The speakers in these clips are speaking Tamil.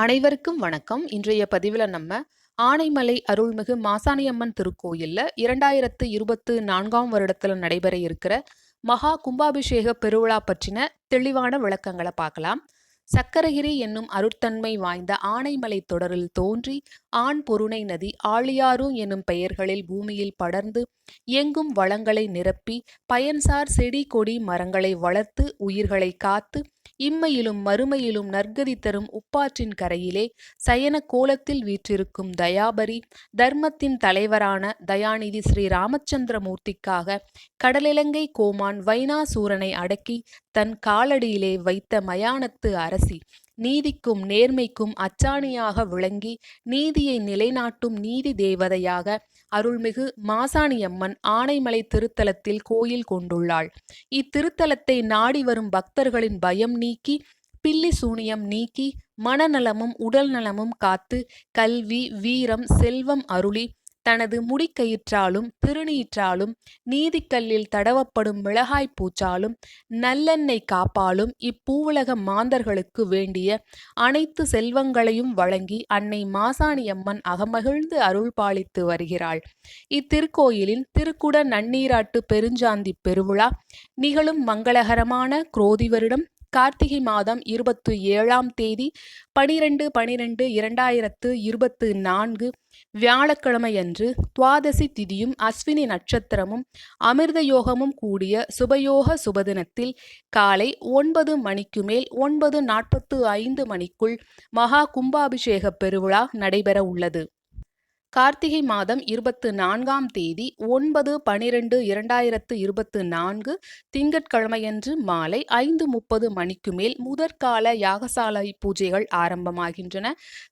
அனைவருக்கும் வணக்கம். இன்றைய பதிவில் நம்ம ஆனைமலை அருள்மிகு மாசாணியம்மன் திருக்கோயில்ல இரண்டாயிரத்து இருபத்து நான்காம் வருடத்தில் நடைபெற இருக்கிற மகா கும்பாபிஷேக பெருவிழா பற்றின தெளிவான விளக்கங்களை பார்க்கலாம். சக்கரகிரி என்னும் அருட்தன்மை வாய்ந்த ஆனைமலை தொடரில் தோன்றி ஆண் பொருணை நதி ஆழியாறு என்னும் பெயர்களில் பூமியில் படர்ந்து எங்கும் வளங்களை நிரப்பி பயன்சார் செடி கொடி மரங்களை வளர்த்து உயிர்களை காத்து இம்மையிலும் மறுமையிலும் நற்கதி தரும் உப்பாற்றின் கரையிலே சயன கோலத்தில் வீற்றிருக்கும் தயாபரி தர்மத்தின் தலைவரான தயாநிதி ஸ்ரீ ராமச்சந்திரமூர்த்திக்காக கடலிலங்கை கோமான் வைனாசூரனை அடக்கி தன் காலடியிலே வைத்த மயானத்து அரசி நீதிக்கும் நேர்மைக்கும் அச்சாணியாக விளங்கி நீதியை நிலைநாட்டும் நீதி தேவதையாக அருள்மிகு மாசாணியம்மன் ஆனைமலை திருத்தலத்தில் கோயில் கொண்டுள்ளாள். இத்திருத்தலத்தை நாடி வரும் பக்தர்களின் பயம் நீக்கி பில்லி சூனியம் நீக்கி மனநலமும் உடல் நலமும் காத்து கல்வி வீரம் செல்வம் அருளி தனது முடிக்கயிற்றாலும் திருநீற்றாலும் நீதிக்கல்லில் தடவப்படும் மிளகாய் பூச்சாலும் நல்லெண்ணெய் காப்பாலும் இப்பூவுலக மாந்தர்களுக்கு வேண்டிய அனைத்து செல்வங்களையும் வழங்கி அன்னை மாசாணியம்மன் அகமகிழ்ந்து அருள் பாலித்து வருகிறாள். இத்திருக்கோயிலின் திருக்குட நன்னீராட்டு பெருஞ்சாந்தி பெருவிழா நிகழும் மங்களகரமான குரோதி வருடம் கார்த்திகை மாதம் இருபத்து ஏழாம் தேதி பனிரெண்டு பனிரெண்டு இரண்டாயிரத்து இருபத்து நான்கு வியாழக்கிழமையன்று துவாதசி திதியும் அஸ்வினி நட்சத்திரமும் அமிர்த யோகமும் கூடிய சுபயோக சுபதினத்தில் காலை ஒன்பது மணிக்கு மேல் ஒன்பது நாற்பத்து ஐந்து மணிக்குள் மகா கும்பாபிஷேக பெருவிழா நடைபெற உள்ளது. கார்த்திகை மாதம் இருபத்து நான்காம் தேதி ஒன்பது பனிரெண்டு இரண்டாயிரத்து இருபத்து நான்கு திங்கட்கிழமையன்று மாலை ஐந்து முப்பது மணிக்கு மேல் முதற்கால யாகசாலை பூஜைகள் ஆரம்பமாகின்றன.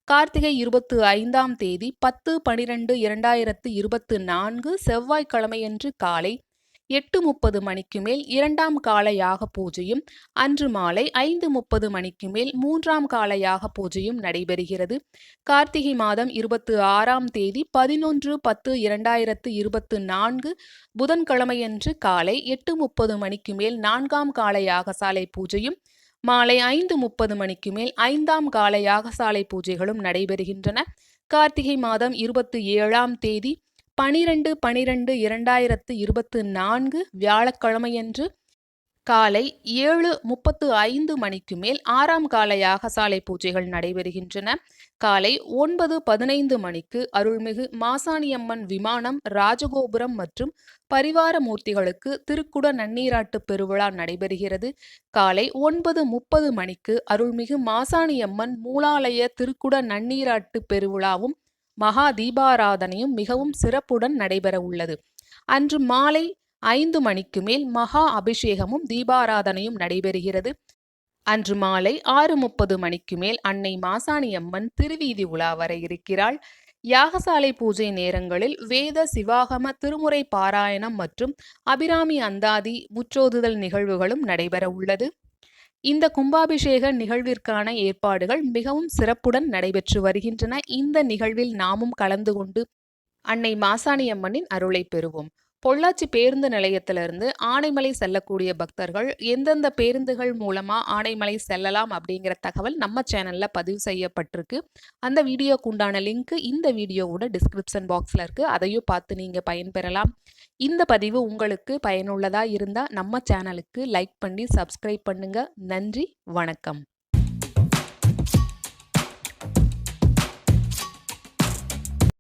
கார்த்திகை இருபத்து ஐந்தாம் தேதி பத்து பனிரெண்டு இரண்டாயிரத்து இருபத்து நான்கு செவ்வாய்க்கிழமையன்று காலை எட்டு முப்பது மணிக்கு மேல் இரண்டாம் கால யாக பூஜையும் அன்று மாலை ஐந்து முப்பது மணிக்கு மேல் மூன்றாம் கால யாக பூஜையும் நடைபெறுகிறது. கார்த்திகை மாதம் இருபத்து ஆறாம் தேதி பதினொன்று பத்து இரண்டாயிரத்து இருபத்து நான்கு புதன்கிழமையன்று காலை எட்டு முப்பது மணிக்கு மேல் நான்காம் கால யாகசாலை பூஜையும் மாலை ஐந்து முப்பது மணிக்கு மேல் ஐந்தாம் கால யாகசாலை பூஜைகளும் நடைபெறுகின்றன. கார்த்திகை மாதம் இருபத்தி ஏழாம் தேதி பனிரெண்டு பனிரெண்டு இரண்டாயிரத்து இருபத்து நான்கு வியாழக்கிழமையன்று காலை ஏழு முப்பத்து ஐந்து மணிக்கு மேல் ஆறாம் கால யாகசாலை பூஜைகள் நடைபெறுகின்றன. காலை ஒன்பது பதினைந்து மணிக்கு அருள்மிகு மாசாணியம்மன் விமானம் ராஜகோபுரம் மற்றும் பரிவார மூர்த்திகளுக்கு திருக்குட நன்னீராட்டு பெருவிழா நடைபெறுகிறது. காலை ஒன்பது முப்பது மணிக்கு அருள்மிகு மாசாணியம்மன் மூலாலய திருக்குட நன்னீராட்டு பெருவிழாவும் மகா தீபாராதனையும் மிகவும் சிறப்புடன் நடைபெற உள்ளது அன்று மாலை ஐந்து மணிக்கு மேல் மகா அபிஷேகமும் தீபாராதனையும் நடைபெறுகிறது. அன்று மாலை ஆறு முப்பது மணிக்கு மேல் அன்னை மாசாணியம்மன் திருவீதி உலா வர இருக்கிறாள். யாகசாலை பூஜை நேரங்களில் வேத சிவாகம திருமுறை பாராயணம் மற்றும் அபிராமி அந்தாதி முற்றோதுதல் நிகழ்வுகளும் நடைபெற உள்ளது இந்த கும்பாபிஷேக நிகழ்விற்கான ஏற்பாடுகள் மிகவும் சிறப்புடன் நடைபெற்று வருகின்றன. இந்த நிகழ்வில் நாமும் கலந்து கொண்டு அன்னை மாசாணியம்மனின் அருளை பெறுவோம். பொள்ளாச்சி பேருந்து நிலையத்திலிருந்து ஆனைமலை செல்லக்கூடிய பக்தர்கள் எந்தெந்த பேருந்துகள் மூலமாக ஆனைமலை செல்லலாம் அப்படிங்கிற தகவல் நம்ம சேனலில் பதிவு செய்யப்பட்டிருக்கு. அந்த வீடியோக்கு உண்டான லிங்க் இந்த வீடியோவோட டிஸ்கிரிப்ஷன் பாக்ஸில் இருக்குது அதையும் பார்த்து நீங்கள் பயன்பெறலாம். இந்த பதிவு உங்களுக்கு பயனுள்ளதாக இருந்தால் நம்ம சேனலுக்கு லைக் பண்ணி சப்ஸ்கிரைப் பண்ணுங்கள் நன்றி வணக்கம்.